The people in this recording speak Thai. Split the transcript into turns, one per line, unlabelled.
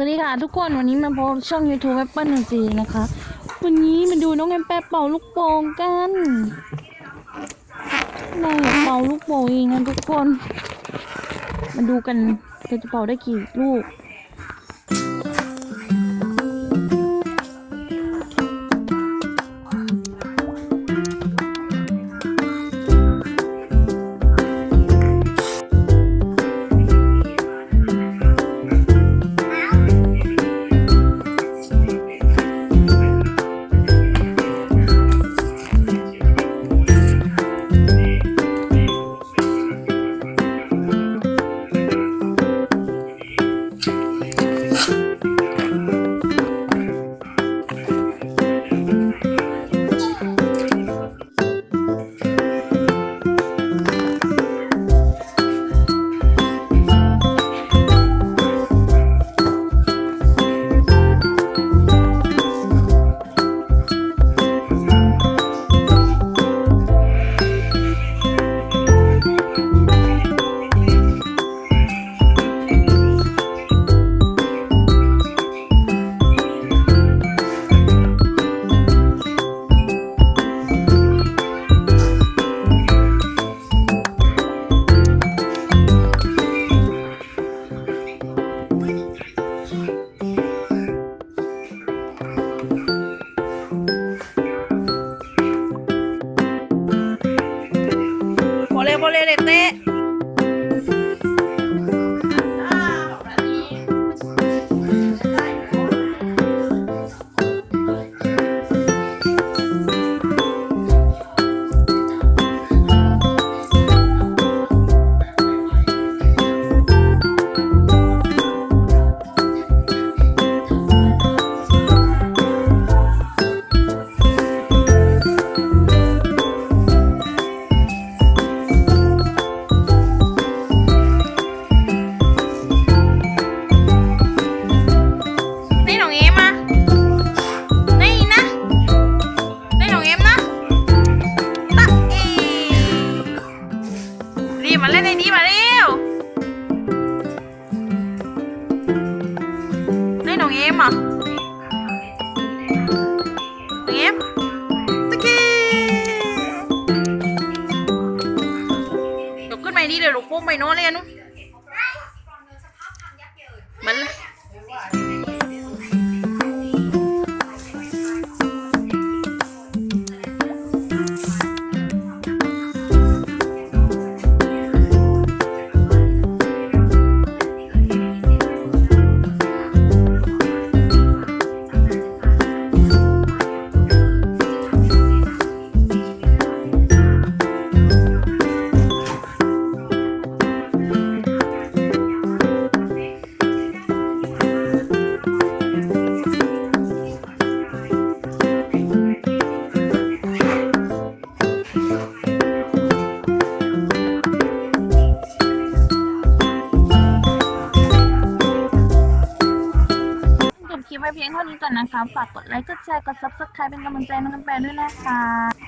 สวัสดีค่ะทุกคนวันนี้มาพบช่อง YouTube แอปเปิลจีนะคะ วันนี้มาดูน้องแอมแปเป่าลูกโป่งกันเราอยากเป่าลูกโป่งเองนะทุกคน มาดูกันเธอจะเป่าได้กี่ลูก
โบ มาเล่นในนี้มาเร็วนี่หนองเอ็มอะหนองเอ็มตะกี้ยกขึ้นไปนี่เลยลูกโป่งไปโน้นเลยนุ๊กมันเลย
ไว้เพียงเท่านี้ก่อนนะคะ ฝากกดไลค์ กดแชร์ กด subscribe เป็นกำลังใจน้องกันแปด้วยนะคะ